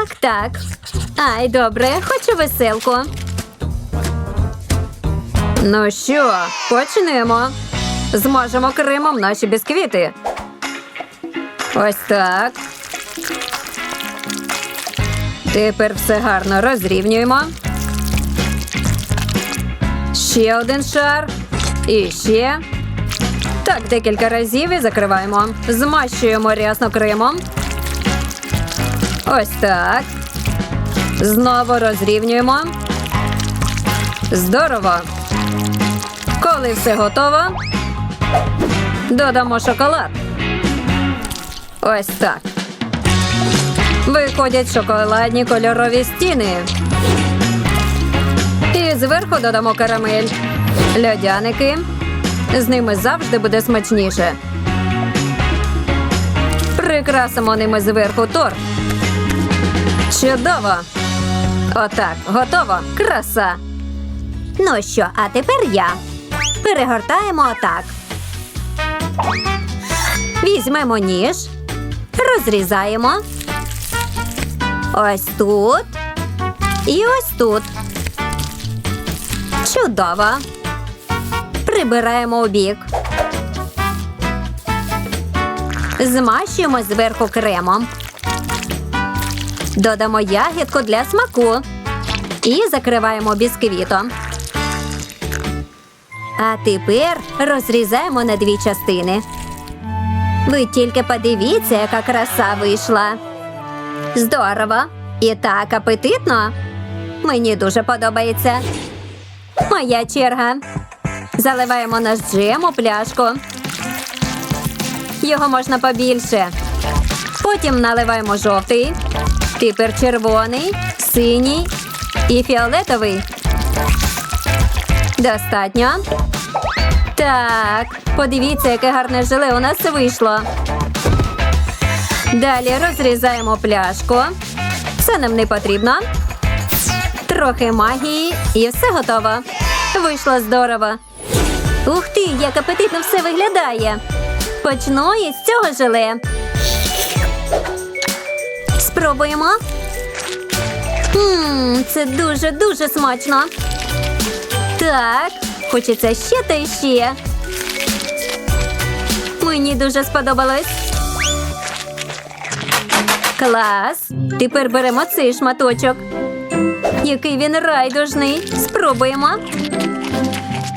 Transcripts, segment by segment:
Так, так. Ай, добре, хочу веселку. Ну що, почнемо. Змажемо кремом наші бісквіти. Ось так. Тепер все гарно розрівнюємо. Ще один шар. І ще. Так, декілька разів і закриваємо. Змащуємо рясно кремом. Ось так. Знову розрівнюємо. Здорово. Коли все готово, додамо шоколад. Ось так. Виходять шоколадні кольорові стіни. І зверху додамо карамель. Льодяники. З ними завжди буде смачніше. Прикрасимо ними зверху торт. Чудово! Отак, готово. Краса. Ну що, а тепер я. Перегортаємо отак. Візьмемо ніж, Розрізаємо. Ось тут. І ось тут. Чудово. Прибираємо у бік. Змащуємо зверху кремом. Додамо ягідку для смаку. І закриваємо бісквітом. А тепер розрізаємо на дві частини. Ви тільки подивіться, яка краса вийшла. Здорово! І так апетитно. Мені дуже подобається. Моя черга. Заливаємо наш джем у пляшку. Його можна побільше. Потім наливаємо жовтий, тепер червоний, синій і фіолетовий. Достатньо. Так, подивіться, яке гарне желе у нас вийшло. Далі розрізаємо пляшку. Це нам не потрібно. Трохи магії і все готово. Вийшло здорово. Ух ти, як апетитно все виглядає. Почну із цього желе. Спробуємо. Ммм, це дуже-дуже смачно. Так, хочеться ще та ще. Мені дуже сподобалось. Клас. Тепер беремо цей шматочок. Який він райдужний. Спробуємо.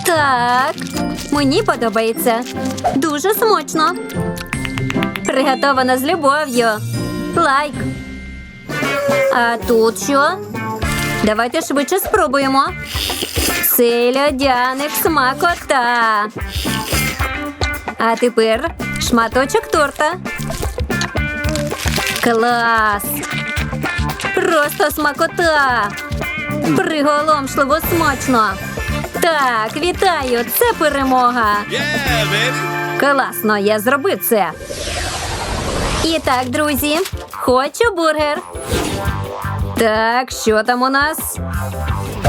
Так, мені подобається. Дуже смачно. Приготовано з любов'ю. Лайк. А тут що? Давайте швидше спробуємо. Цей льодяник смакота. А тепер шматочок торта. Клас! Просто смакота! Приголомшливо смачно! Так, вітаю! Це перемога! Yeah. Класно, я зробив це. І так, друзі, хочу бургер. Так, що там у нас?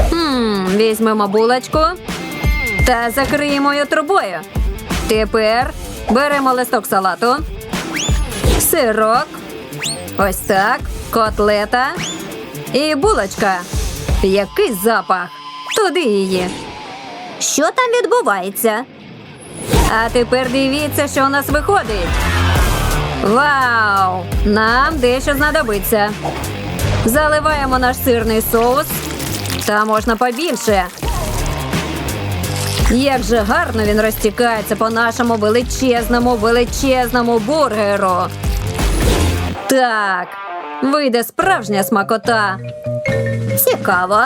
Хм, візьмемо булочку та закриємо її трубою. Тепер беремо листок салату, сирок, ось так, котлета і булочка. Який запах! Туди її. Що там відбувається? А тепер дивіться, що у нас виходить. Вау! Нам дещо знадобиться. Заливаємо наш сирний соус. Та можна побільше. Як же гарно він розтікається по нашому величезному, величезному бургеру. Так, вийде справжня смакота. Цікаво.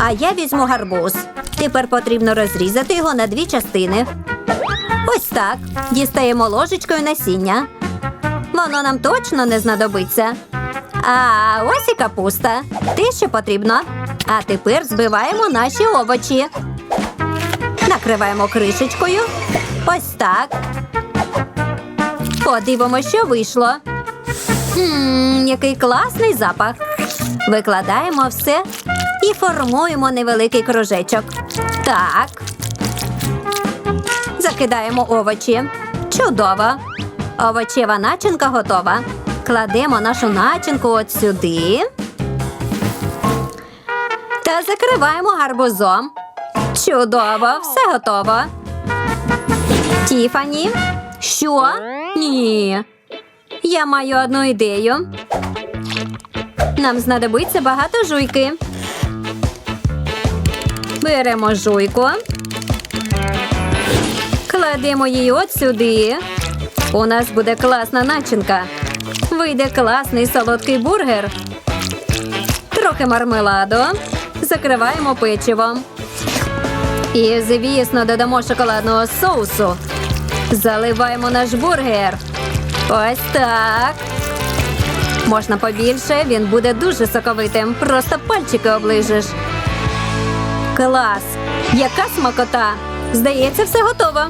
А я візьму гарбуз. Тепер потрібно розрізати його на дві частини. Ось так. Дістаємо ложечкою насіння. Воно нам точно не знадобиться. А ось і капуста. Те, що потрібно. А тепер збиваємо наші овочі. Накриваємо кришечкою. Ось так. Подивимося, що вийшло. Ммм, який класний запах. Викладаємо все і формуємо невеликий кружечок. Так. Закидаємо овочі. Чудово. Овочева начинка готова. Кладемо нашу начинку от сюди. Та закриваємо гарбузом. Чудово, все готово. Тіфані. Що? Ні. Я маю одну ідею. Нам знадобиться багато жуйки. Беремо жуйку. Кладемо її от сюди. У нас буде класна начинка. Вийде класний солодкий бургер. Трохи мармеладу. Закриваємо печивом. І, звісно, додамо шоколадного соусу. Заливаємо наш бургер. Ось так. Можна побільше, він буде дуже соковитим. Просто пальчики оближеш. Клас! Яка смакота! Здається, все готово.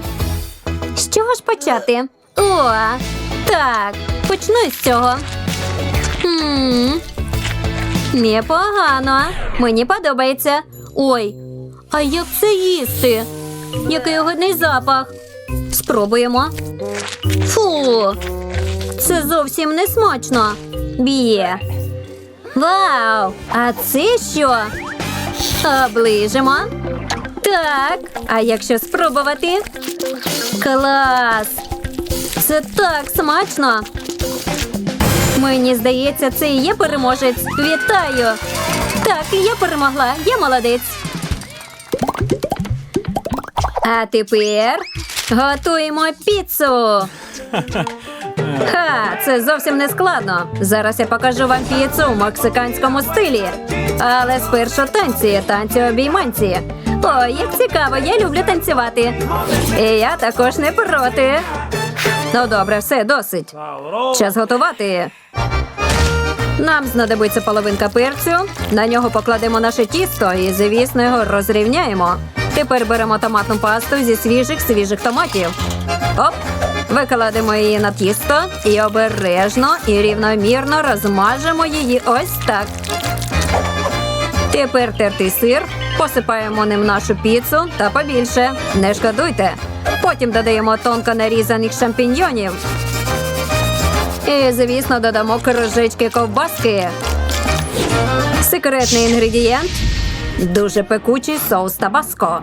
З чого ж почати? О, так, почну з цього. Хм, непогано. Мені подобається. Ой, а як це їсти? Який огидний запах. Спробуємо. Фу, це зовсім не смачно. Б'є. Вау! А це що? Оближимо. Так, а якщо спробувати? Клас! Це так смачно. Мені здається, це і є переможець. Вітаю! Так, я перемогла. Я молодець. А тепер готуємо піцу. Ха, це зовсім не складно. Зараз я покажу вам піцу в мексиканському стилі. Але спершу танці, танці обійманці. О, як цікаво, я люблю танцювати. І я також не проти. Ну добре, все, досить. Час готувати. Нам знадобиться половинка перцю. На нього покладемо наше тісто і, звісно, його розрівняємо. Тепер беремо томатну пасту зі свіжих свіжих томатів. Оп! Викладемо її на тісто і обережно і рівномірно розмажемо її ось так. Тепер тертий сир. Посипаємо ним нашу піцу та побільше. Не шкодуйте. Потім додаємо тонко нарізаних шампіньйонів. І, звісно, додамо кружечки ковбаски. Секретний інгредієнт дуже пекучий соус табаско.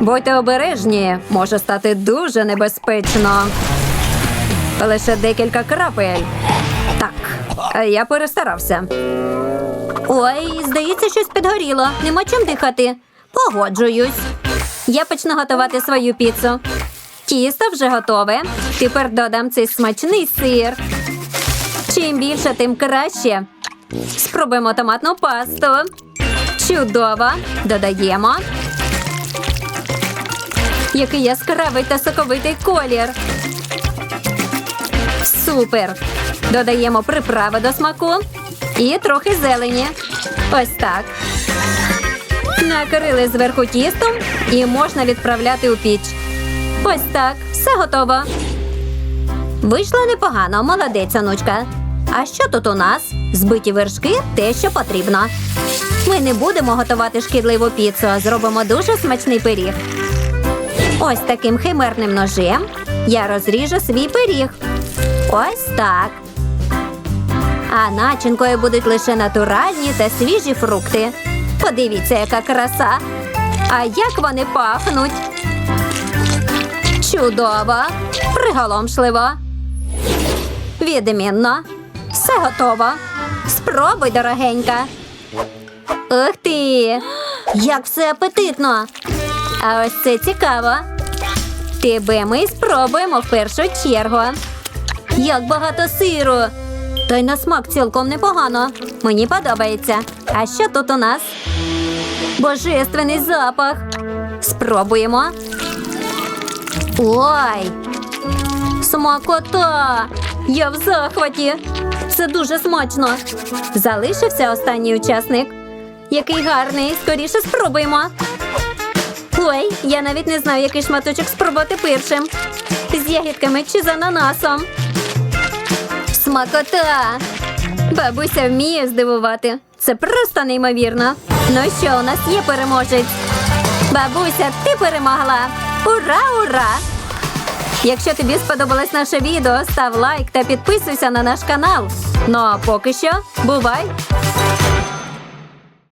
Будьте обережні, може стати дуже небезпечно. Лише декілька крапель. Так, я перестарався. Ой, здається, щось підгоріло. Нема чим дихати. Погоджуюсь. Я почну готувати свою піцу. Тісто вже готове. Тепер додам цей смачний сир. Чим більше, тим краще. Спробуємо томатну пасту. Чудово. Додаємо. Який яскравий та соковитий колір. Супер. Додаємо приправи до смаку і трохи зелені. Ось так. Накрили зверху тістом і можна відправляти у піч. Ось так, все готово. Вийшло непогано, молодець, онучка. А що тут у нас? Збиті вершки те, що потрібно. Ми не будемо готувати шкідливу піцу, а зробимо дуже смачний пиріг. Ось таким химерним ножем я розріжу свій пиріг. Ось так. А начинкою будуть лише натуральні та свіжі фрукти. Подивіться, яка краса. А як вони пахнуть? Чудово, приголомшливо. Відмінно. Все готово. Спробуй, дорогенька. Ух ти! Як все апетитно! А ось це цікаво. Тебе ми спробуємо в першу чергу. Як багато сиру. Та й на смак цілком непогано. Мені подобається. А що тут у нас? Божественний запах. Спробуємо. Ой! Смакота! Я в захваті. Це дуже смачно. Залишився останній учасник. Який гарний. Скоріше спробуємо. Ой, я навіть не знаю, який шматочок спробувати першим. З ягідками чи з ананасом. Смакота! Бабуся вміє здивувати. Це просто неймовірно. Ну що, у нас є переможець. Бабуся, ти перемогла! Ура, ура! Якщо тобі сподобалось наше відео, став лайк та підписуйся на наш канал. Ну а поки що, бувай!